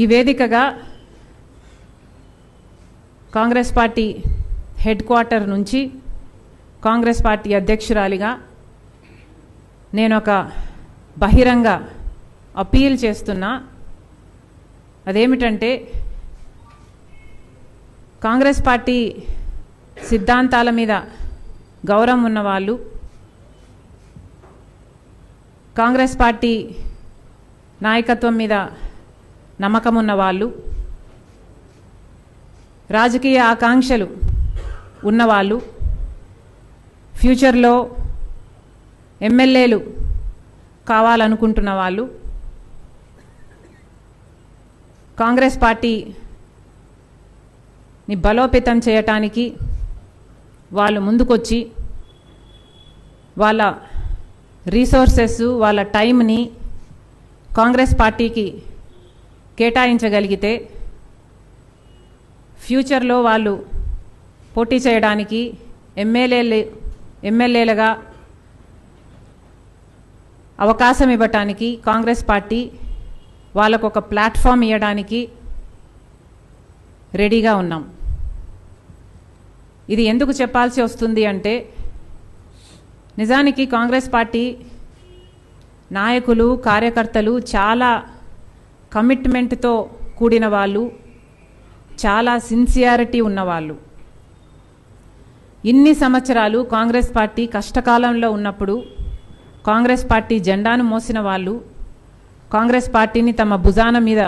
ఈ వేదికగా Congress party head quarter నుంచి కాంగ్రెస్ పార్టీ అధ్యక్షురాలిగా నేను ఒక బహిరంగ అపీల్ చేస్తున్నా. అదేమిటంటే కాంగ్రెస్ పార్టీ సిద్ధాంతాల మీద గౌరవం ఉన్నవాళ్ళు కాంగ్రెస్ పార్టీ నాయకత్వం మీద నమ్మకం ఉన్నవాళ్ళు రాజకీయ ఆకాంక్షలు ఉన్నవాళ్ళు ఫ్యూచర్లో ఎమ్మెల్యేలు కావాలనుకుంటున్న వాళ్ళు కాంగ్రెస్ పార్టీని బలోపేతం చేయటానికి వాళ్ళు ముందుకొచ్చి వాళ్ళ రీసోర్సెస్ వాళ్ళ టైంని కాంగ్రెస్ పార్టీకి కేటాయించగలిగితే ఫ్యూచర్లో వాళ్ళు పోటీ చేయడానికి ఎమ్మెల్యేలు ఎమ్మెల్యేలుగా అవకాశం ఇవ్వటానికి కాంగ్రెస్ పార్టీ వాళ్ళకు ఒక ప్లాట్ఫామ్ ఇవ్వడానికి రెడీగా ఉన్నాం. ఇది ఎందుకు చెప్పాల్సి వస్తుంది అంటే నిజానికి కాంగ్రెస్ పార్టీ నాయకులు కార్యకర్తలు చాలా కమిట్మెంట్తో కూడిన వాళ్ళు చాలా సిన్సియారిటీ ఉన్నవాళ్ళు ఇన్ని సంవత్సరాలు కాంగ్రెస్ పార్టీ కష్టకాలంలో ఉన్నప్పుడు కాంగ్రెస్ పార్టీ జెండాను మోసిన వాళ్ళు కాంగ్రెస్ పార్టీని తమ భుజాన మీద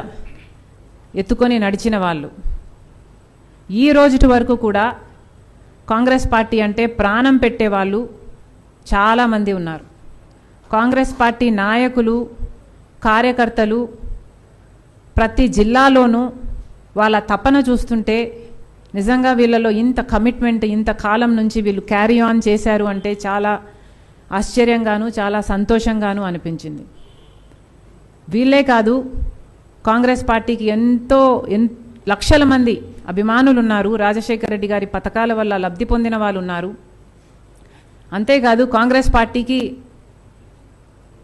ఎత్తుకొని నడిచిన వాళ్ళు. ఈ రోజుటి వరకు కూడా కాంగ్రెస్ పార్టీ అంటే ప్రాణం పెట్టేవాళ్ళు చాలామంది ఉన్నారు. కాంగ్రెస్ పార్టీ నాయకులు కార్యకర్తలు ప్రతి జిల్లాలోనూ వాళ్ళ తపన చూస్తుంటే నిజంగా వీళ్ళలో ఇంత కమిట్మెంట్ ఇంత కాలం నుంచి వీళ్ళు క్యారీ ఆన్ చేశారు అంటే చాలా ఆశ్చర్యంగాను చాలా సంతోషంగాను అనిపించింది. వీళ్ళే కాదు కాంగ్రెస్ పార్టీకి ఎంతో ఎన్ లక్షల మంది అభిమానులు ఉన్నారు రాజశేఖర రెడ్డి గారి పథకాల వల్ల లబ్ధి పొందిన వాళ్ళు ఉన్నారు అంతేకాదు కాంగ్రెస్ పార్టీకి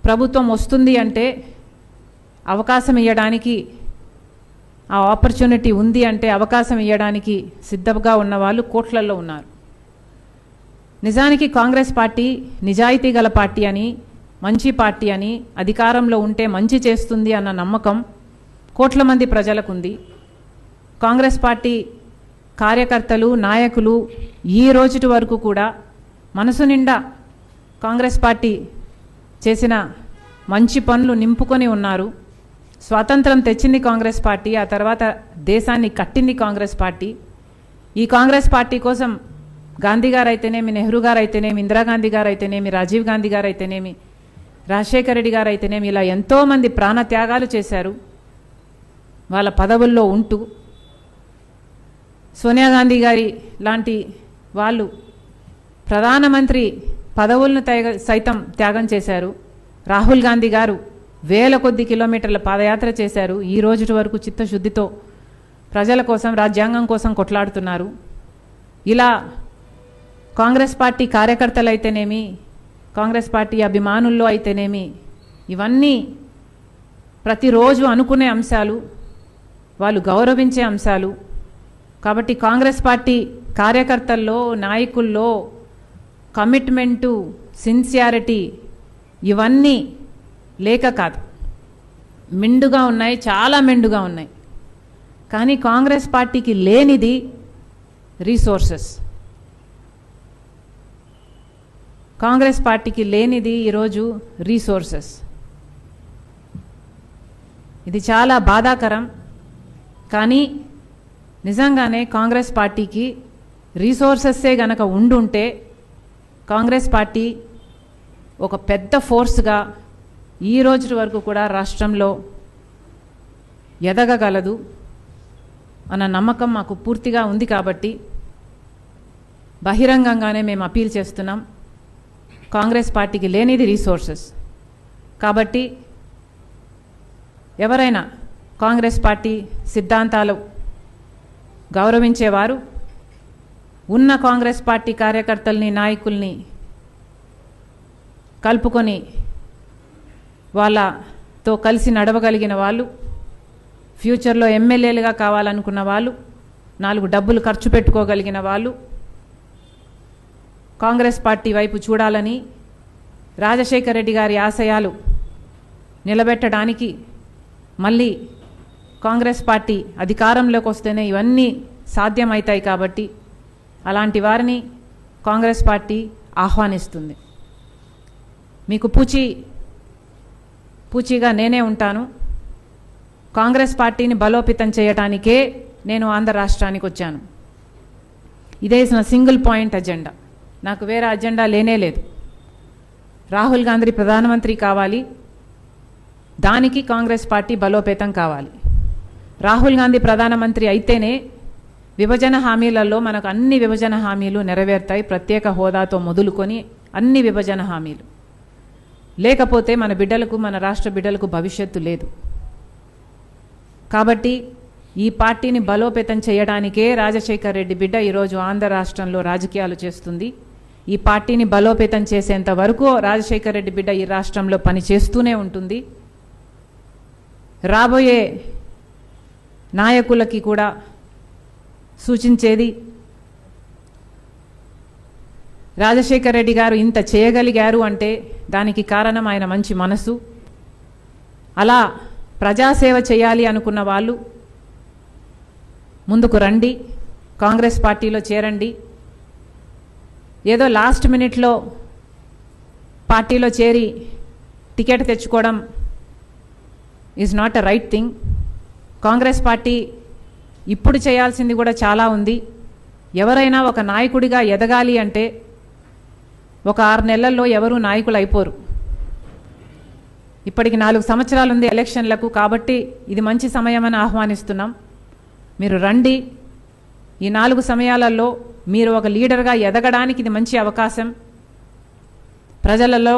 ప్రభుత్వం వస్తుంది అంటే అవకాశం ఇవ్వడానికి ఆ ఆపర్చునిటీ ఉంది అంటే అవకాశం ఇవ్వడానికి సిద్ధంగా ఉన్న వాళ్ళు కోట్లల్లో ఉన్నారు. నిజానికి కాంగ్రెస్ పార్టీ నిజాయితీ గల పార్టీ అని మంచి పార్టీ అని అధికారంలో ఉంటే మంచి చేస్తుంది అన్న నమ్మకం కోట్ల మంది ప్రజలకు ఉంది కాంగ్రెస్ పార్టీ కార్యకర్తలు నాయకులు ఈ రోజుటి వరకు కూడా మనసు నిండా కాంగ్రెస్ పార్టీ చేసిన మంచి పనులు నింపుకొని ఉన్నారు. స్వాతంత్రం తెచ్చింది కాంగ్రెస్ పార్టీ ఆ తర్వాత దేశాన్ని కట్టింది కాంగ్రెస్ పార్టీ. ఈ కాంగ్రెస్ పార్టీ కోసం గాంధీ గారు అయితేనేమి నెహ్రూ గారు అయితేనేమి ఇందిరాగాంధీ గారు అయితేనేమి రాజీవ్ గాంధీ గారు అయితేనేమి రాజశేఖర రెడ్డి గారు అయితేనేమి ఇలా ఎంతోమంది ప్రాణ త్యాగాలు చేశారు. వాళ్ళ పదవుల్లో ఉంటూ సోనియా గాంధీ గారి లాంటి వాళ్ళు ప్రధానమంత్రి పదవులను సైతం త్యాగం చేశారు. రాహుల్ గాంధీ గారు వేల కొద్ది కిలోమీటర్ల పాదయాత్ర చేశారు ఈ రోజు వరకు చిత్తశుద్ధితో. ప్రజల కోసం రాజ్యాంగం కోసం కొట్లాడుతున్నారు. ఇలా కాంగ్రెస్ పార్టీ కార్యకర్తలు అయితేనేమి కాంగ్రెస్ పార్టీ అభిమానుల్లో అయితేనేమి ఇవన్నీ ప్రతిరోజు అనుకునే అంశాలు వాళ్ళు గౌరవించే అంశాలు. కాబట్టి కాంగ్రెస్ పార్టీ కార్యకర్తల్లో నాయకుల్లో కమిట్మెంటు సిన్సియారిటీ ఇవన్నీ లేక కాదు. మెండుగా ఉన్నాయి చాలా మెండుగా ఉన్నాయి. కానీ కాంగ్రెస్ పార్టీకి లేనిది రీసోర్సెస్. కాంగ్రెస్ పార్టీకి లేనిది ఈరోజు రీసోర్సెస్. ఇది చాలా బాధాకరం. కానీ నిజంగానే కాంగ్రెస్ పార్టీకి రీసోర్సెస్సే గనక ఉండుంటే కాంగ్రెస్ పార్టీ ఒక పెద్ద ఫోర్స్గా ఈ రోజు వరకు కూడా రాష్ట్రంలో ఎదగగలదు అన్న నమ్మకం మాకు పూర్తిగా ఉంది కాబట్టి బహిరంగంగానే మేము అపీల్ చేస్తున్నాం. కాంగ్రెస్ పార్టీకి లేనిది రీసోర్సెస్. కాబట్టి ఎవరైనా కాంగ్రెస్ పార్టీ సిద్ధాంతాలు గౌరవించేవారు ఉన్న కాంగ్రెస్ పార్టీ కార్యకర్తల్ని నాయకుల్ని కలుపుకొని వాళ్ళతో కలిసి నడవగలిగిన వాళ్ళు ఫ్యూచర్లో ఎమ్మెల్యేలుగా కావాలనుకున్న వాళ్ళు నాలుగు డబ్బులు ఖర్చు పెట్టుకోగలిగిన వాళ్ళు కాంగ్రెస్ పార్టీ వైపు చూడాలని రాజశేఖర రెడ్డి గారి ఆశయాలు నిలబెట్టడానికి మళ్ళీ కాంగ్రెస్ పార్టీ అధికారంలోకి వస్తేనే ఇవన్నీ సాధ్యమవుతాయి కాబట్టి అలాంటి వారిని కాంగ్రెస్ పార్టీ ఆహ్వానిస్తుంది. మీకు పూచి పూచీగా నేనే ఉంటాను. కాంగ్రెస్ పార్టీని బలోపేతం చేయటానికే నేను ఆంధ్ర రాష్ట్రానికి వచ్చాను. ఇదే నా సింగిల్ పాయింట్ అజెండా. నాకు వేరే అజెండా లేనే లేదు. రాహుల్ గాంధీ ప్రధానమంత్రి కావాలి. దానికి కాంగ్రెస్ పార్టీ బలోపేతం కావాలి. రాహుల్ గాంధీ ప్రధానమంత్రి అయితేనే విభజన హామీలలో మనకు అన్ని విభజన హామీలు నెరవేరుతాయి. ప్రత్యేక హోదాతో మొదలుకొని అన్ని విభజన హామీలు. లేకపోతే మన బిడ్డలకు మన రాష్ట్ర బిడ్డలకు భవిష్యత్తు లేదు. కాబట్టి ఈ పార్టీని బలోపేతం చేయడానికే రాజశేఖర్ రెడ్డి బిడ్డ ఈరోజు ఆంధ్ర రాష్ట్రంలో రాజకీయాలు చేస్తుంది. ఈ పార్టీని బలోపేతం చేసేంత వరకు రాజశేఖర్ రెడ్డి బిడ్డ ఈ రాష్ట్రంలో పని చేస్తూనే ఉంటుంది. రాబోయే నాయకులకి కూడా సూచించేది రాజశేఖర్ రెడ్డి గారు ఇంత చేయగలిగారు అంటే దానికి కారణం ఆయన మంచి మనసు అలా ప్రజాసేవ చేయాలి అనుకున్న వాళ్ళు ముందుకు రండి కాంగ్రెస్ పార్టీలో చేరండి. ఏదో లాస్ట్ మినిట్లో పార్టీలో చేరి టికెట్ తెచ్చుకోవడం is not a right thing Congress party ఇప్పుడు చేయాల్సింది కూడా చాలా ఉంది. ఎవరైనా ఒక నాయకుడిగా ఎదగాలి అంటే ఒక ఆరు నెలల్లో ఎవరూ నాయకులు అయిపోరు ఇప్పటికి నాలుగు సంవత్సరాలు ఉంది ఎలక్షన్లకు కాబట్టి ఇది మంచి సమయమని ఆహ్వానిస్తున్నాం. మీరు రండి. ఈ నాలుగు సమయాలలో మీరు ఒక లీడర్గా ఎదగడానికి ఇది మంచి అవకాశం. ప్రజలలో